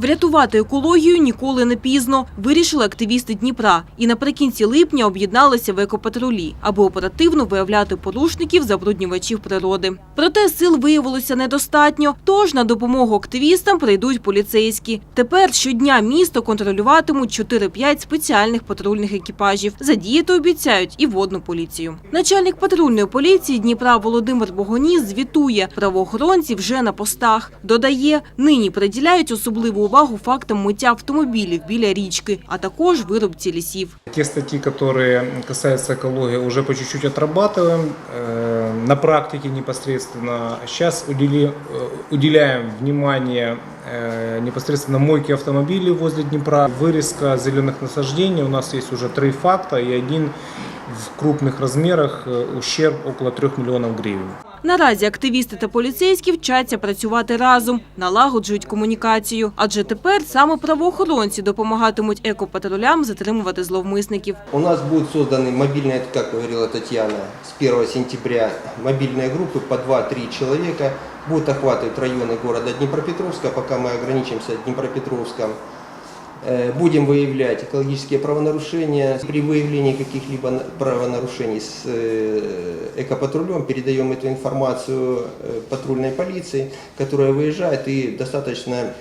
Врятувати екологію ніколи не пізно. Вирішили активісти Дніпра і наприкінці липня об'єдналися в екопатрулі, аби оперативно виявляти порушників забруднювачів природи. Проте сил виявилося недостатньо, тож на допомогу активістам прийдуть поліцейські. Тепер щодня місто контролюватимуть 4-5 спеціальних патрульних екіпажів. Задіяти обіцяють і водну поліцію. Начальник патрульної поліції Дніпра Володимир Богоніс звітує, правоохоронці вже на постах. Додає, нині приділяють особливу увагу фактам миття автомобілів біля річки, а також вирубці лісів. Те статьи, которые касаются экологии, уже по чуть-чуть отрабатываем. Э, На практике непосредственно сейчас удели- э, уделяем внимание э, непосредственно мойке автомобилей возле Днепра. Вырезка зеленых насаждений. У нас есть уже три факта и один в крупных размерах э, ущерб около 3 миллионов гривен. Наразі активісти та поліцейські вчаться працювати разом, налагоджують комунікацію. Адже тепер саме правоохоронці допомагатимуть екопатрулям затримувати зловмисників. У нас будут созданы мобильные, как говорила Татьяна, с 1 сентября мобильные группы по 2-3 человека. Будут охватывать районы города Днепропетровска, пока мы ограничимся Днепропетровском. Э, Будем выявлять экологические правонарушения. При выявлении каких-либо на- правонарушений с э, экопатрулем передаем эту информацию э, патрульной полиции, которая выезжает и достаточно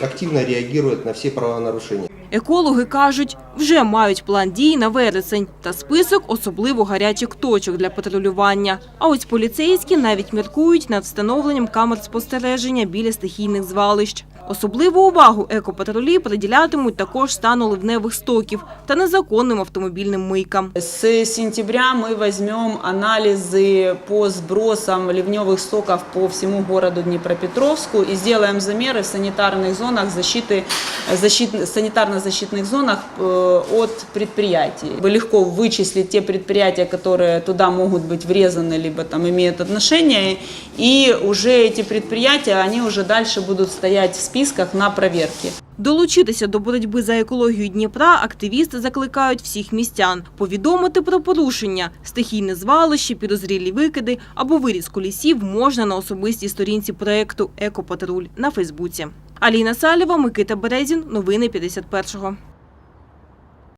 активно реагирует на все правонарушения. Екологи кажуть, вже мають план дій на вересень та список особливо гарячих точок для патрулювання. А ось поліцейські навіть міркують над встановленням камер спостереження біля стихійних звалищ. Особливу увагу екопатрулі приділятимуть також стану ливневих стоків та незаконним автомобільним мийкам. С сентября мы возьмем анализы по сбросам ливневых стоков по всему городу Днепропетровску и сделаем замеры в санитарных зонах защиты, защит, санитарно-защитных зонах э, от предприятий. Легко вычислить те предприятия, которые туда могут быть врезаны, либо там имеют отношение, и уже эти предприятия, они уже дальше будут стоять в списках на проверке. Долучитися до боротьби за екологію Дніпра активісти закликають всіх містян повідомити про порушення, стихійне звалище, підозрілі викиди або вирізку лісів можна на особистій сторінці проекту Екопатруль на Фейсбуці. Аліна Салєва, Микита Березін. Новини 51-го.